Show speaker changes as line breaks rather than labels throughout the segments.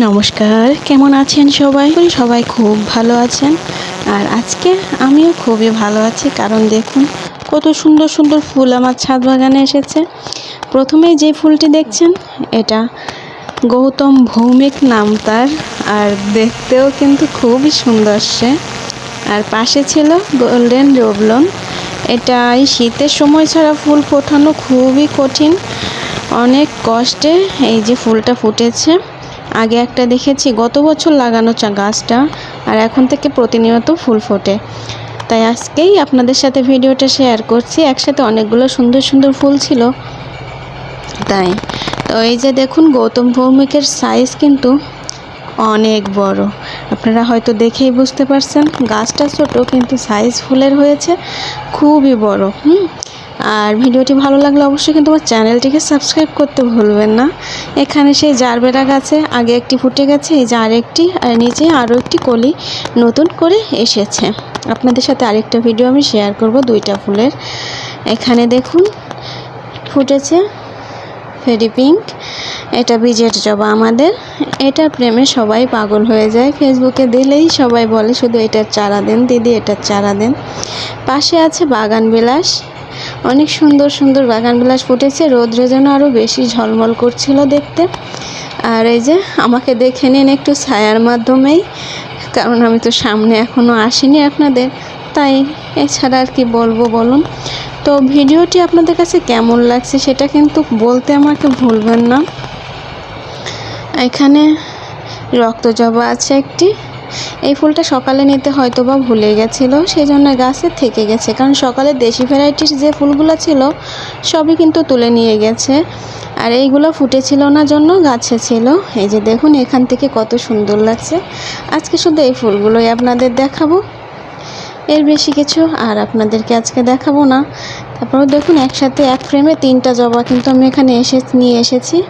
নমস্কার, কেমন আছেন সবাই? সবাই খুব ভালো আছেন। আর আজকে আমিও খুবই ভালো আছি, কারণ দেখুন, কত সুন্দর সুন্দর ফুল আমার ছাদ বাগানে এসেছে। প্রথমেই যে ফুলটি দেখছেন, এটা গৌতম ভৌমিক নাম তার, আর দেখতেও কিন্তু খুবই সুন্দর সে। আর পাশে ছিল গোল্ডেন রোবলন। এটা এই শীতের সময় ছাড়া ফুল ফোটানো খুবই কঠিন। অনেক কষ্টে এই যে ফুলটা ফুটেছে। আগে একটা দেখেছি, গত বছর লাগানো চা গাছটা, আর এখন থেকে প্রতিনিয়ত ফুল ফোটে। তাই আজকেই আপনাদের সাথে ভিডিওটা শেয়ার করছি, একসাথে অনেকগুলো সুন্দর সুন্দর ফুল ছিল। তাই, তো এই যে দেখুন, গৌতম ভৌমিকের সাইজ কিন্তু অনেক বড়। আপনারা হয়তো দেখেই বুঝতে পারছেন, গাছটা ছোট কিন্তু সাইজ ফুলের হয়েছে, খুবই বড়, হুম? আর ভিডিওটি ভালো লাগলে অবশ্যই কিন্তু আমার চ্যানেলটিকে সাবস্ক্রাইব করতে ভুলবেন না। এখানে সেই জারবেরা গাছে আগে একটি ফুটে গেছে, এই যে আরেকটি, আর নিচে আরও একটি কলি নতুন করে এসেছে। আপনাদের সাথে আরেকটা ভিডিও আমি শেয়ার করব দুইটা ফুলের। এখানে দেখুন, ফুটেছে ফেরি পিঙ্ক এটা বিজেট জবা আমাদের। এটার প্রেমে সবাই পাগল হয়ে যায়। ফেসবুকে দিলেই সবাই বলে, শুধু এটার চারা দেন, দিদি এটার চারা দেন। পাশে আছে বাগান বিলাস। অনেক সুন্দর সুন্দর বাগান বিলাস ফুটেছে। রোদ্রে যেন আরও বেশি ঝলমল করছিল দেখতে। আর এই যে আমাকে দেখে নিন একটু ছায়ার মাধ্যমেই, কারণ আমি তো সামনে এখনও আসিনি আপনাদের। তাই এছাড়া আর কি বলব বলুন। তো ভিডিওটি আপনাদের কাছে কেমন লাগছে সেটা কিন্তু বলতে আমাকে ভুলবেন না। এখানে রক্ত জবা আছে একটি। এই ফুলটা সকালে নিতে হয়তো বা ভুলে গেছিল সেই জন্য গাছে থেকে গেছে। কারণ সকালে দেশি ভ্যারাইটির যে ফুলগুলো ছিল, সবই কিন্তু তুলে নিয়ে গেছে। আর এইগুলো ফুটেছিল না জন্য গাছে ছিল। এই যে দেখুন, এখান থেকে কত সুন্দর লাগছে। আজকে শুধু এই ফুলগুলোই আপনাদের দেখাবো। এর বেশি কিছু আর আপনাদেরকে আজকে দেখাবো না। তারপরে দেখুন, একসাথে এক ফ্রেমে তিনটা জবা কিন্তু আমি এখানে এসে, নিয়ে এসেছি।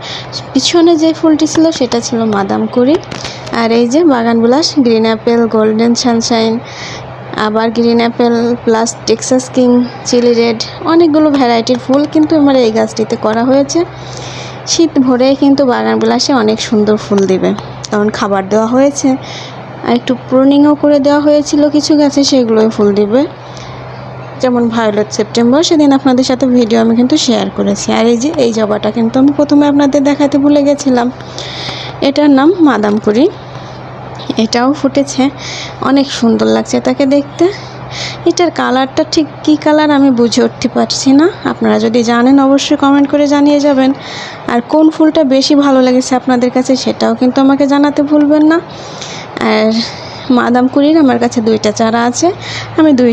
পিছনে যে ফুলটি ছিল, সেটা ছিল মাদাম কুড়ি। আর এই যে বাগান বিলাস গ্রিন অ্যাপেল গোল্ডেন সানশাইন আবার green apple plus Texas king chilli red অনেকগুলো ভ্যারাইটির ফুল কিন্তু আমার এই গাছটিতে করা হয়েছে। শীত ভরে কিন্তু বাগান বিলাসে অনেক সুন্দর ফুল দিবে। কারণ খাবার দেওয়া হয়েছে। আর একটু প্রুনিংও করে দেওয়া হয়েছিল কিছু গাছে, সেগুলোই ফুল দিবে। যেমন ভায়োলেট সেপ্টেম্বর সেদিন আপনাদের সাথে ভিডিও আমি কিন্তু শেয়ার করেছি। আর এই যে, এই জবাটা কিন্তু আমি প্রথমে আপনাদের দেখাতে ভুলে গেছিলাম। এটার নাম মাদামপুরি। এটাও ফুটেছে। অনেক সুন্দর লাগছে তাকে দেখতে। এটার কালারটা ঠিক কী কালার আমি বুঝে উঠতে পারছি না। আপনারা যদি জানেন, অবশ্যই কমেন্ট করে জানিয়ে যাবেন। আর কোন ফুলটা বেশি ভালো লেগেছে আপনাদের কাছে সেটাও কিন্তু আমাকে জানাতে ভুলবেন না। আর মাদাম কুড়ির আমার কাছে দুইটা চারা আছে। আমি দুই